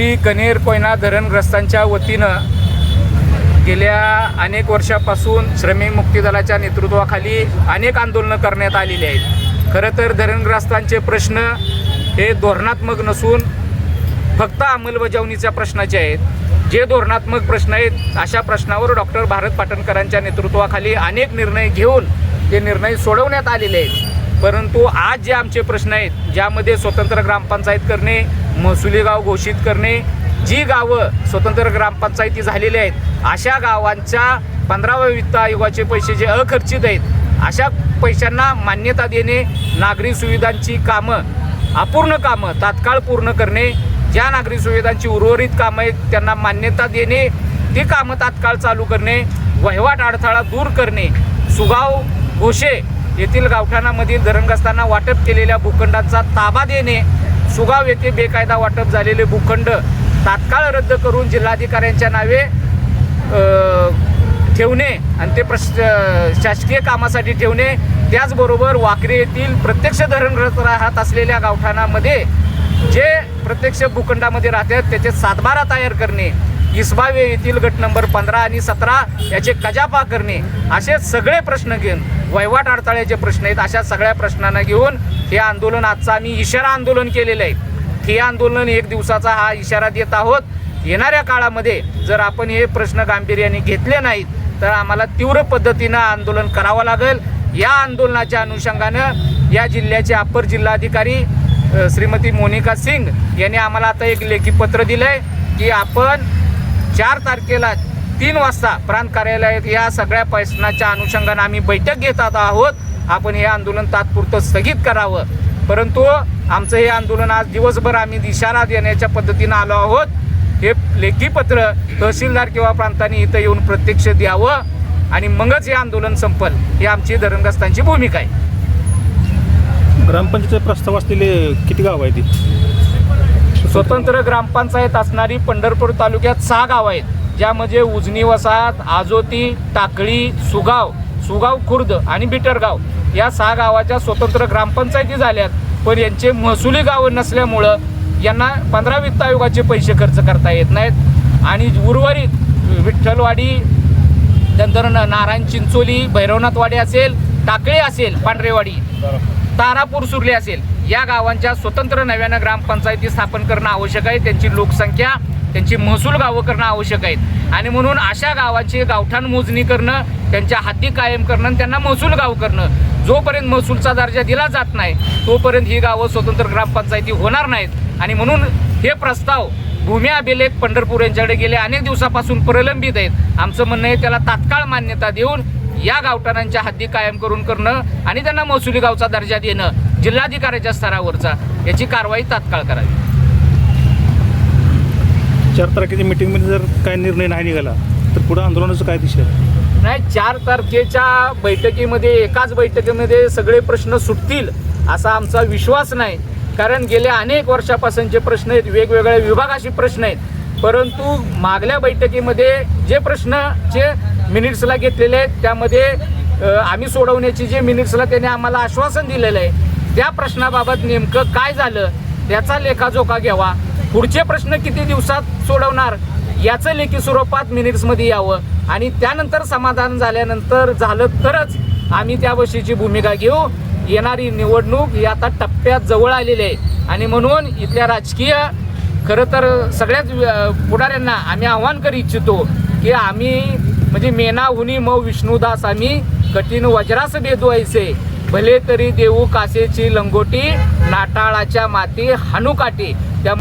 श्री कनेर कोयना धरणग्रस्तांच्या वतीनं गेल्या अनेक वर्षापासून श्रमिक मुक्ती दलाच्या नेतृत्वाखाली अनेक आंदोलनं करण्यात आलेली आहेत. खरं तर धरणग्रस्तांचे प्रश्न हे धोरणात्मक नसून फक्त अंमलबजावणीच्या प्रश्नाचे आहेत. जे धोरणात्मक प्रश्न आहेत अशा प्रश्नावर डॉक्टर भारत पाटणकरांच्या नेतृत्वाखाली अनेक निर्णय घेऊन ते निर्णय सोडवण्यात आलेले आहेत. परंतु आज जे आमचे प्रश्न आहेत ज्यामध्ये स्वतंत्र ग्रामपंचायत करणे महसुली गाव घोषित करणे जी गावं स्वतंत्र ग्रामपंचायती झालेली आहेत अशा गावांच्या पंधराव्या वित्त आयोगाचे पैसे जे अखर्चित आहेत अशा पैशांना मान्यता देणे नागरी सुविधांची कामं अपूर्ण कामं तात्काळ पूर्ण करणे ज्या नागरी सुविधांची उर्वरित कामं आहेत त्यांना मान्यता देणे ती कामं तात्काळ चालू करणे वहिवाट अडथळा दूर करणे सुगाव घोषे येथील गावठाणामधील धरणग्रस्तांना वाटप केलेल्या भूखंडांचा ताबा देणे सुगाव येथे बेकायदा वाटप झालेले भूखंड तात्काळ रद्द करून जिल्हाधिकाऱ्यांच्या नावे ठेवणे आणि ते प्रश शासकीय कामासाठी ठेवणे त्याचबरोबर वाकरे येथील प्रत्यक्ष धरणग्रस्त राहत असलेल्या गावठाणामध्ये जे प्रत्यक्ष भूखंडामध्ये राहतात त्याचे सातबारा तयार करणे इसबावे येथील गट नंबर पंधरा आणि सतरा याचे कजापा करणे असे सगळे प्रश्न घेऊन वहिवाट अडथळ्याचे प्रश्न आहेत अशा सगळ्या प्रश्नांना घेऊन हे आंदोलन आजचं आम्ही इशारा आंदोलन केलेलं आहे. हे आंदोलन एक दिवसाचा हा इशारा देत आहोत. येणाऱ्या काळामध्ये जर आपण हे प्रश्न गांभीर्याने घेतले नाहीत तर आम्हाला तीव्र पद्धतीनं आंदोलन करावं लागेल. या आंदोलनाच्या अनुषंगानं या जिल्ह्याचे अप्पर जिल्हाधिकारी श्रीमती मोनिका सिंग यांनी आम्हाला आता एक लेखी पत्र दिलं आहे की आपण चार तारखेला तीन वाजता प्रांत कार्यालयात या सगळ्या प्रश्नाच्या अनुषंगानं आम्ही बैठक घेत आहोत. आपण हे आंदोलन तात्पुरतं स्थगित करावं. परंतु आमचं हे आंदोलन आज दिवसभर आम्ही इशारा देण्याच्या पद्धतीनं आलो आहोत. हे लेखी पत्र तहसीलदार किंवा प्रांतांनी इथं येऊन प्रत्यक्ष द्यावं आणि मगच हे आंदोलन संपल. ही आमची धरणग्रस्तांची भूमिका आहे. ग्रामपंचायत प्रस्ताव असलेले किती गाव आहे ती स्वतंत्र ग्रामपंचायत असणारी पंढरपूर तालुक्यात सहा गाव आहेत. ज्यामध्ये उजनी वसाहत आजोती टाकळी सुगाव सुगाव खुर्द आणि बिटरगाव. या सहा गावाच्या स्वतंत्र ग्रामपंचायती झाल्यात. पण यांचे महसुली गावं नसल्यामुळं यांना पंधरा वित्त आयोगाचे पैसे खर्च करता येत नाहीत. आणि उर्वरित विठ्ठलवाडी नंतर न- नारायण चिंचोली भैरवनाथवाडी असेल टाकळी असेल पांढरेवाडी तारापूर सुर्ली असेल या गावांच्या स्वतंत्र नव्यानं ग्रामपंचायती स्थापन करणं आवश्यक आहे. त्यांची लोकसंख्या त्यांची महसूल गावं करणं आवश्यक आहेत. आणि म्हणून अशा गावाची गावठाण मोजणी करणं त्यांच्या हद्दी कायम करणं आणि त्यांना महसूल गाव करणं. जोपर्यंत महसूलचा दर्जा दिला जात नाही तोपर्यंत ही गावं स्वतंत्र ग्रामपंचायती होणार नाहीत. आणि म्हणून हे प्रस्ताव भूमी अभिलेख पंढरपूर यांच्याकडे गेले अनेक दिवसापासून प्रलंबित आहेत. आमचं म्हणणं आहे त्याला तात्काळ मान्यता देऊन या गावठाणांच्या हद्दी कायम करून करणं आणि त्यांना महसुली गावचा दर्जा देणं. जिल्हाधिकाऱ्याच्या स्तरावरचा याची कारवाई तात्काळ करावी. चार तारखेच्या मिटिंगमध्ये जर काय निर्णय नाही निघाला तर पुढं आंदोलनाचं काय दिशा? नाही चार तारखेच्या बैठकीमध्ये एकाच बैठकीमध्ये सगळे प्रश्न सुटतील असा आमचा विश्वास नाही. कारण गेल्या अनेक वर्षापासूनचे प्रश्न आहेत वेगवेगळ्या विभागाशी प्रश्न आहेत. परंतु मागल्या बैठकीमध्ये जे प्रश्नचे मिनिट्सला घेतलेले आहेत त्यामध्ये आम्ही सोडवण्याची जे मिनिट्सला त्याने आम्हाला आश्वासन दिलेलं आहे त्या प्रश्नाबाबत नेमकं काय झालं? त्याचा लेखाजोखा घ्यावा. पुढचे प्रश्न किती दिवसात सोडवणार? याचं लेखी स्वरूपात मिनिट्समध्ये यावं. आणि त्यानंतर समाधान झाल्यानंतर झालं तरच आम्ही त्या वर्षीची भूमिका घेऊ. येणारी निवडणूक ही आता टप्प्यात जवळ आलेली आहे. आणि म्हणून इथल्या राजकीय खरं तर सगळ्याच पुढाऱ्यांना आम्ही आव्हान करू इच्छितो की आम्ही म्हणजे मेना हुनी मौ विष्णुदास आम्ही कठीण वज्रास बेदू ऐसे भले तरी देऊ कासेची लंगोटी नाटाळाच्या माती हनुकाटी त्या